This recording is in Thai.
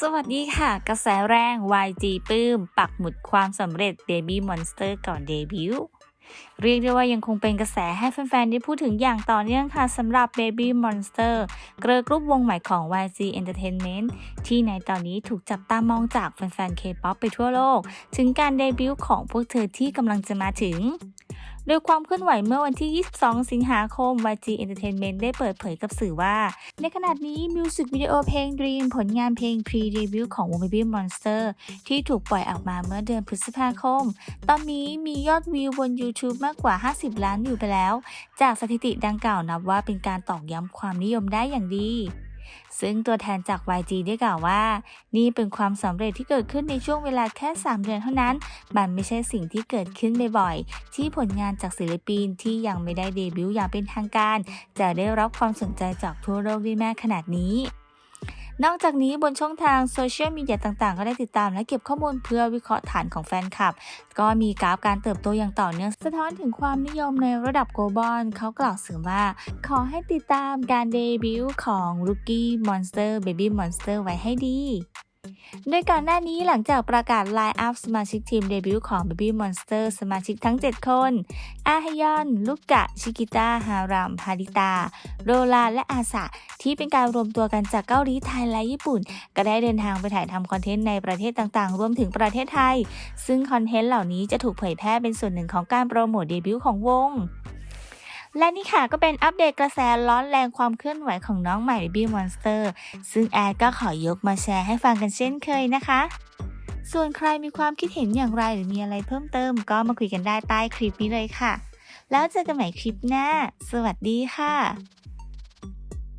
สวัสดีค่ะ กระแสแรง YG ปื้ม ปักหมุดความสำเร็จ Baby Monster ก่อนเดบิวต์เรียกได้ว่ายังคงเป็นกระแสให้แฟนๆ ได้พูดถึงอย่างต่อเนื่องค่ะสำหรับ Baby Monster เกลือกรุ๊ปวงใหม่ของ YG Entertainment ที่ในตอนนี้ถูกจับตามองจากแฟนๆ K-POP ไปทั่วโลก ถึงการเดบิวต์ของพวกเธอที่กำลังจะมาถึง โดยความเคลื่อนไหวเมื่อวันที่ 22 สิงหาคม YG Entertainment ได้เปิดเผยกับสื่อว่า ในขณะนี้มิวสิกวิดีโอเพลง Dream ผลงานเพลง Pre-Debut ของวง Baby Monster ที่ถูกปล่อยออกมาเมื่อเดือนพฤษภาคม ตอนนี้มียอดวิวบน YouTube มากกว่า 50 ล้านวิวไปแล้ว จากสถิติดังกล่าวนับว่าเป็นการตอกย้ำความนิยมได้อย่างดี ซึ่งตัวแทนจาก YG ได้กล่าวว่า นี่เป็นความสำเร็จที่เกิดขึ้นในช่วงเวลาแค่ 3 เดือนเท่านั้น มันไม่ใช่สิ่งที่เกิดขึ้นบ่อยๆ ที่ผลงานจากศิลปินที่ยังไม่ได้เดบิวต์อย่างเป็นทางการ จะได้รับความสนใจจากทั่วโลกได้มากขนาดนี้ นอกจากนี้บนช่องทางโซเชียลมีเดียต่างๆ ก็ได้ติดตามและเก็บข้อมูลเพื่อวิเคราะห์ฐานของแฟนคลับ ก็มีกราฟการเติบโตอย่างต่อเนื่องสะท้อนถึงความนิยมในระดับ global เขากล่าวเสริมว่า ขอให้ติดตามการเดบิวต์ของ Rookie Monster Baby Monster ไว้ให้ดี โดยก่อนหน้านี้หลังจากประกาศ Line Up สมาชิกทีมเดบิวต์ของ Baby Monster สมาชิกทั้ง 7 คน อาฮยอน ลูกกะ ชิกิต้า ฮารัม ฮาริตา โรลา และอาสะ ที่เป็นการรวมตัวกันจากเกาหลีไทยและญี่ปุ่น ก็ได้เดินทางไปถ่ายทำคอนเทนต์ในประเทศต่างๆ รวมถึงประเทศไทย ซึ่งคอนเทนต์เหล่านี้จะถูกเผยแพร่เป็นส่วนหนึ่งของการโปรโมทเดบิวต์ของวง และนี่ค่ะก็เป็นอัปเดตกระแสร้อนแรงความเคลื่อนไหวของน้องใหม่ Baby Monster ซึ่งแอดก็ขอยกมาแชร์ให้ฟังกันเช่นเคยนะคะ ส่วนใครมีความคิดเห็นอย่างไรหรือมีอะไรเพิ่มเติม ก็มาคุยกันได้ใต้คลิปนี้เลยค่ะ แล้วเจอกันใหม่คลิปหน้า สวัสดีค่ะ